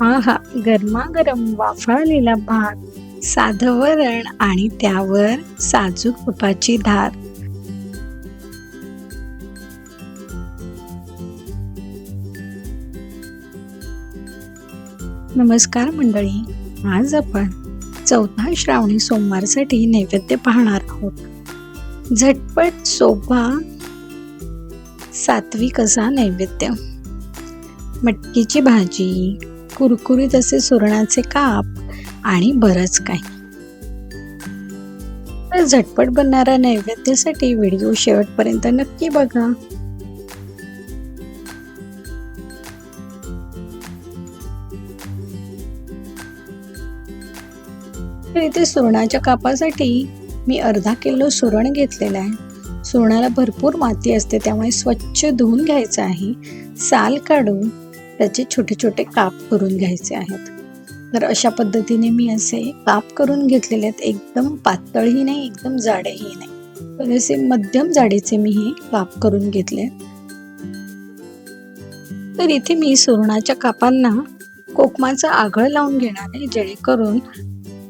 आहा गरमागरम वाफाळलेला भात साधं वरण आणि त्यावर साजूक तुपाची धार. नमस्कार मंडळी आज आपण चौथा श्रावणी सोमवारसाठी नैवेद्य पाहणार आहोत. झटपट सोपा सात्विक असा नैवेद्य. मटकीची भाजी कुरकुरीत असे सुरणाचे काप आणि बरंच काही. तर झटपट बनणाऱ्या नैवेद्यासाठी व्हिडिओ शेवटपर्यंत नक्की बघा. इथे सुरणाच्या कापासाठी मी अर्धा किलो सुरण घेतलेलं आहे. सुरणाला भरपूर माती असते त्यामुळे स्वच्छ धुवून घ्यायचं आहे. साल काढून त्याचे छोटे छोटे काप करून घ्यायचे आहेत. तर अशा पद्धतीने मी असे काप करून घेतलेले आहेत. एकदम पातळही नाही एकदम जाडेही नाही. तर असे मध्यम जाडीचे मी हे काप करून घेतले तर इथे मी सुरणाच्या कापांना कोकमाचं आगळ लावून घेणार आहे जेणेकरून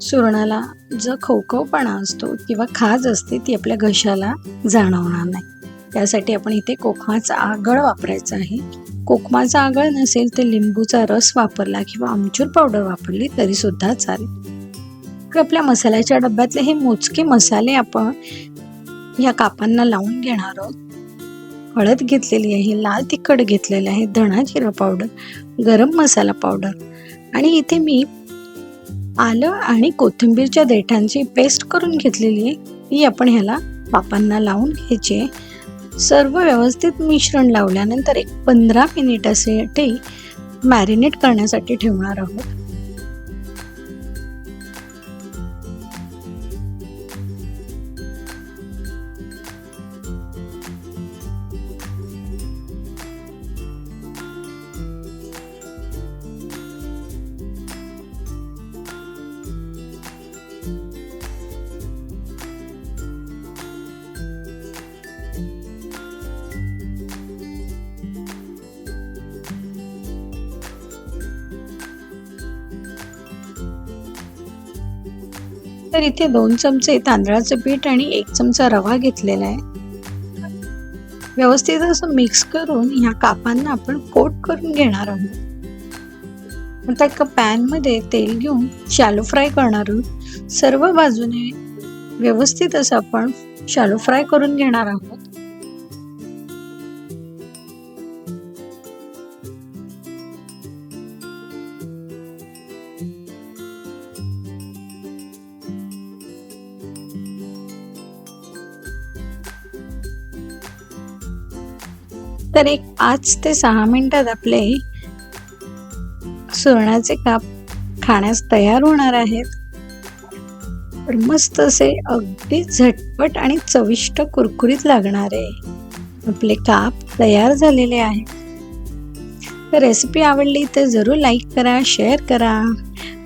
सुरणाला जो खवखवपणा असतो किंवा खाज असते ती आपल्या घशाला जाणवणार नाही. त्यासाठी आपण इथे कोकमाचा आगळ वापरायचा आहे. कोकमाचा आगळ नसेल तर लिंबूचा रस वापरला किंवा आमचूर पावडर वापरली तरी सुद्धा चालेल. तर आपल्या मसाल्याच्या डब्यातले हे मोजके मसाले आपण या कापांना लावून घेणार आहोत. हळद घेतलेली आहे लाल तिखट घेतलेलं आहे धणा जिरा पावडर गरम मसाला पावडर आणि इथे मी आलं आणि कोथिंबीरच्या देठांची पेस्ट करून घेतलेली आहे. ती आपण ह्याला पापांना लावून घ्यायची आहे. सर्व व्यवस्थित मिश्रण लावल्यानंतर एक पंधरा मिनिटासाठी मॅरिनेट करण्यासाठी ठेवणार आहोत. तर इथे दोन चमचे तांदळाचं पीठ आणि एक चमचा रवा घेतलेला आहे. व्यवस्थित असं मिक्स करून ह्या कापांना आपण कोट करून घेणार आहोत. आता एका पॅनमध्ये तेल घेऊन शालो फ्राय करणार आहोत. सर्व बाजूने व्यवस्थित असं आपण शालो फ्राय करून घेणार आहोत. तर एक पाच ते सहा मिनिटात आपले सुरणाचे काप खाण्यास तयार होणार आहेत. तर मस्त असे अगदी झटपट आणि चविष्ट कुरकुरीत लागणारे आपले काप तयार झालेले आहेत. तर रेसिपी आवडली तर जरूर लाईक करा शेअर करा.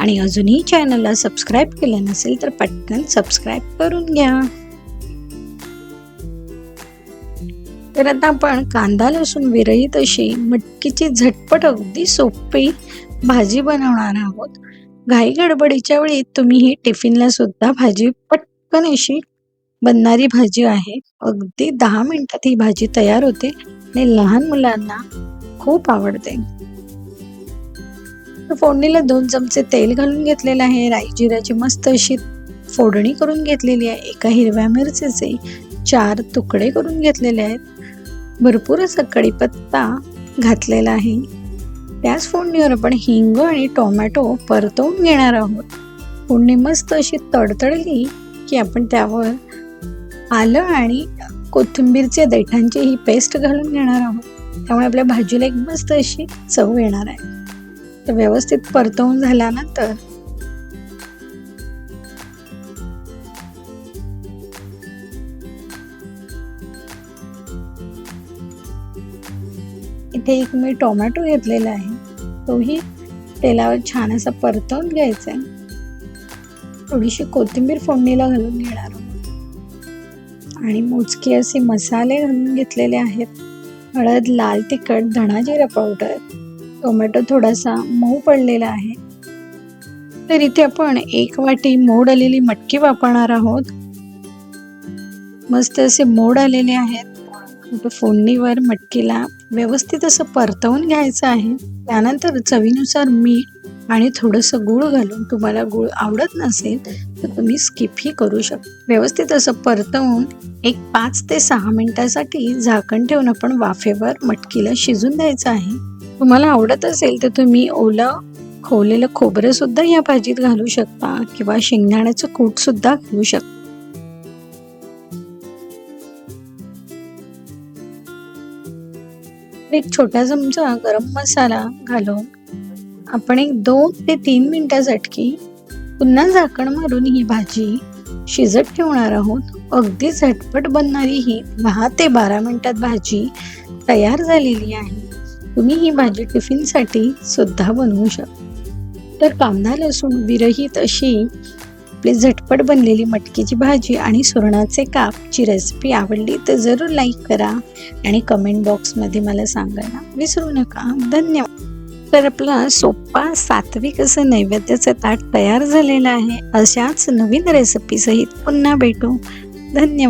आणि अजूनही चॅनलला सबस्क्राईब केलं नसेल तर पटकन सबस्क्राईब करून घ्या. तर आता आपण कांदा लसूण विरहित अशी मटकीची झटपट अगदी सोपी भाजी बनवणार आहोत. घाई गडबडीच्या वेळी तुम्ही ही टिफिनला सुद्धा भाजी पटकन अशी बनणारी भाजी आहे. अगदी दहा मिनिटात ही भाजी तयार होते आणि लहान मुलांना खूप आवडते. फोडणीला दोन चमचे तेल घालून घेतलेलं आहे. राई जिऱ्याची मस्त अशी फोडणी करून घेतलेली आहे. एका हिरव्या मिरचीचे चार तुकडे करून घेतलेले आहेत. भरपूर असा कढीपत्ता घातलेला आहे. त्याच फोडणीवर आपण हिंग आणि टोमॅटो परतवून घेणार आहोत. फोडणी मस्त अशी तडतडली की आपण त्यावर आलं आणि कोथिंबीरच्या देठांची ही पेस्ट घालून घेणार आहोत. त्यामुळे आपल्या भाजीला एक मस्त अशी चव येणार आहे. तर व्यवस्थित परतवून झाल्यानंतर इथे एक मी टोमॅटो घेतलेला आहे. तोही तेलावर छान असा परतवून घ्यायचा आहे थोडीशी कोथिंबीर फोडणीला घालून घेणार आहोत. आणि मोजके असे मसाले घालून घेतलेले आहेत. हळद लाल तिखट धणा जिरा पावडर टोमॅटो थोडासा मऊ पडलेला आहे. तर इथे आपण एक वाटी मोड आलेली मटकी वापरणार आहोत. मस्त असे मोड आलेले आहेत. फोडणीवर मटकीला व्यवस्थित असं परतवून घ्यायचं आहे. त्यानंतर चवीनुसार मीठ आणि थोडंसं गूळ घालून तुम्हाला गूळ आवडत नसेल तर तुम्ही स्किपही करू शकता व्यवस्थित असं परतवून एक पाच ते सहा मिनिटासाठी झाकण ठेवून आपण वाफेवर मटकीला शिजून द्यायचं आहे. तुम्हाला आवडत असेल तर तुम्ही ओलं खोवलेलं खोबरं सुद्धा या भाजीत घालू शकता किंवा शेंगदाण्याचं कूट सुद्धा घालू शकता. एक छोटा चमचा गरम मसाला घालून आपण एक दोन ते तीन मिनिटासाठी पुन्हा झाकण मारून ही भाजी शिजत ठेवणार आहोत. अगदी झटपट बनणारी ही दहा ते बारा मिनिटात भाजी तयार झालेली आहे. तुम्ही ही भाजी टिफिनसाठी सुद्धा बनवू शकता. तर कांदा लसूण विरहित अशी आपली झटपट बनलेली मटकीची भाजी आणि सुरणाचे कापची रेसिपी आवडली तर जरूर लाईक करा आणि कमेंट बॉक्समध्ये मला सांगायला विसरू नका. धन्यवाद. तर आपला सोपा सात्विक असं नैवेद्याचं ताट तयार झालेलं आहे. अशाच नवीन रेसिपीसहित पुन्हा भेटू. धन्यवाद.